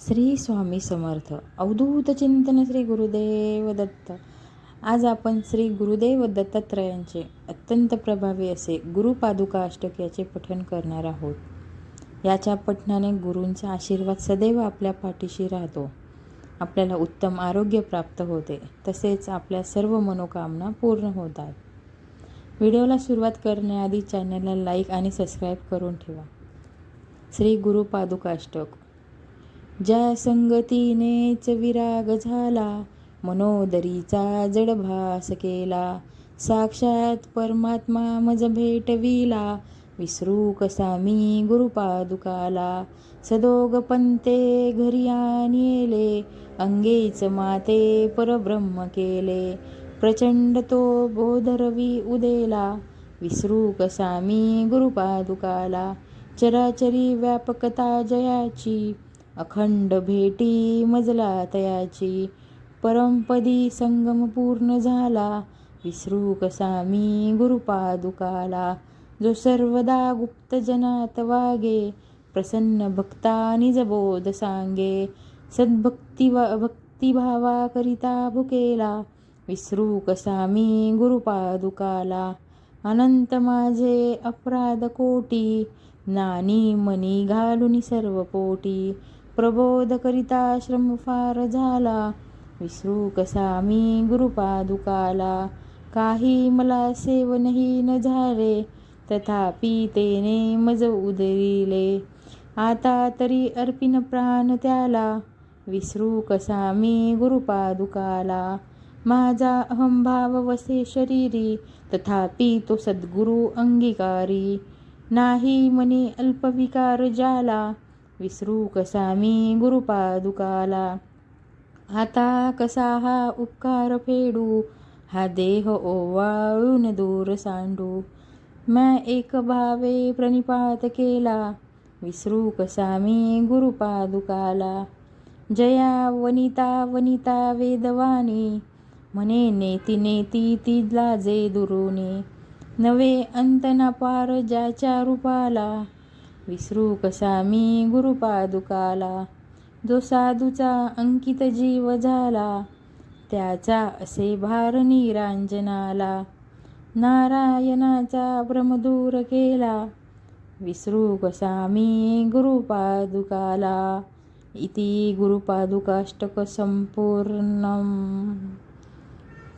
श्री स्वामी समर्थ. अवधूत चिंतन श्री गुरुदेव दत्त. आज आपण श्री गुरुदेव दत्तात्रयांचे अत्यंत प्रभावी असे गुरुपादुका अष्टक याचे पठण करणार आहोत. याच्या पठणाने गुरूंचा आशीर्वाद सदैव आपल्या पाठीशी राहतो. आपल्याला उत्तम आरोग्य प्राप्त होते. तसेच आपल्या सर्व मनोकामना पूर्ण होतात. व्हिडिओला सुरुवात करण्याआधी चॅनलला लाईक आणि सबस्क्राईब करून ठेवा. श्री गुरुपादुकाष्टक ज्या संगतीनेच विराग झाला मनोदरीचा जडभास केला. साक्षात परमात्मा मज भेटविला विसरू कसा मी गुरुपादुकाला. सदोग पंते घरी आणले अंगेच माते परब्रह्म केले. प्रचंड तो बोधरवी उदेला विसरू कसा मी गुरुपादुकाला. चराचरी व्यापकता जयाची अखंड भेटी मजला तयाची. परमपदी संगम पूर्ण झाला. विसरू कसा मी गुरुपादुकाला? जो सर्वदा गुप्त जनात वागे प्रसन्न भक्ता निजबोध सांगे. सद्भक्ती भक्तिभावा करिता भुकेला. विसरू कसा मी गुरुपादुकाला? अनंत माझे अपराध कोटी नानी मनी घालून सर्व पोटी. प्रबोध करिता श्रम फार झाला. विसरू कसा मी गुरुपादुकाला? काही मला सेवनही न झाले तथापि तेने मज उदरिले. आता तरी अर्पिन प्राण त्याला. विसरू कसा मी गुरुपादुकाला? माझा अहंभाव वसे शरीरी तथापि तो सद्गुरु अंगीकारी. नाही मनी अल्पविकार जाला विसरू कसा मी गुरुपादुकाला? आता कसा हा उपकार फेडू? हा देह ओवाळून दूर सांडू. मैं एक भावे प्रणिपात केला. विसरू कसा मी गुरुपादुकाला? जया वनिता वनिता वेदवाणी म्हणे नेती नेती ती लाजे दुरुनी. नवे अंत न पार ज्याच्या रूपाला विसरू कसा मी गुरुपादुकाला? जो साधूचा अंकित जीव झाला त्याचा असे भार निरांजनाला. नारायणाचा भ्रमदूर केला विसरू कसा मी गुरुपादुकाला? इति गुरुपादुकाष्टकसम्पूर्णम्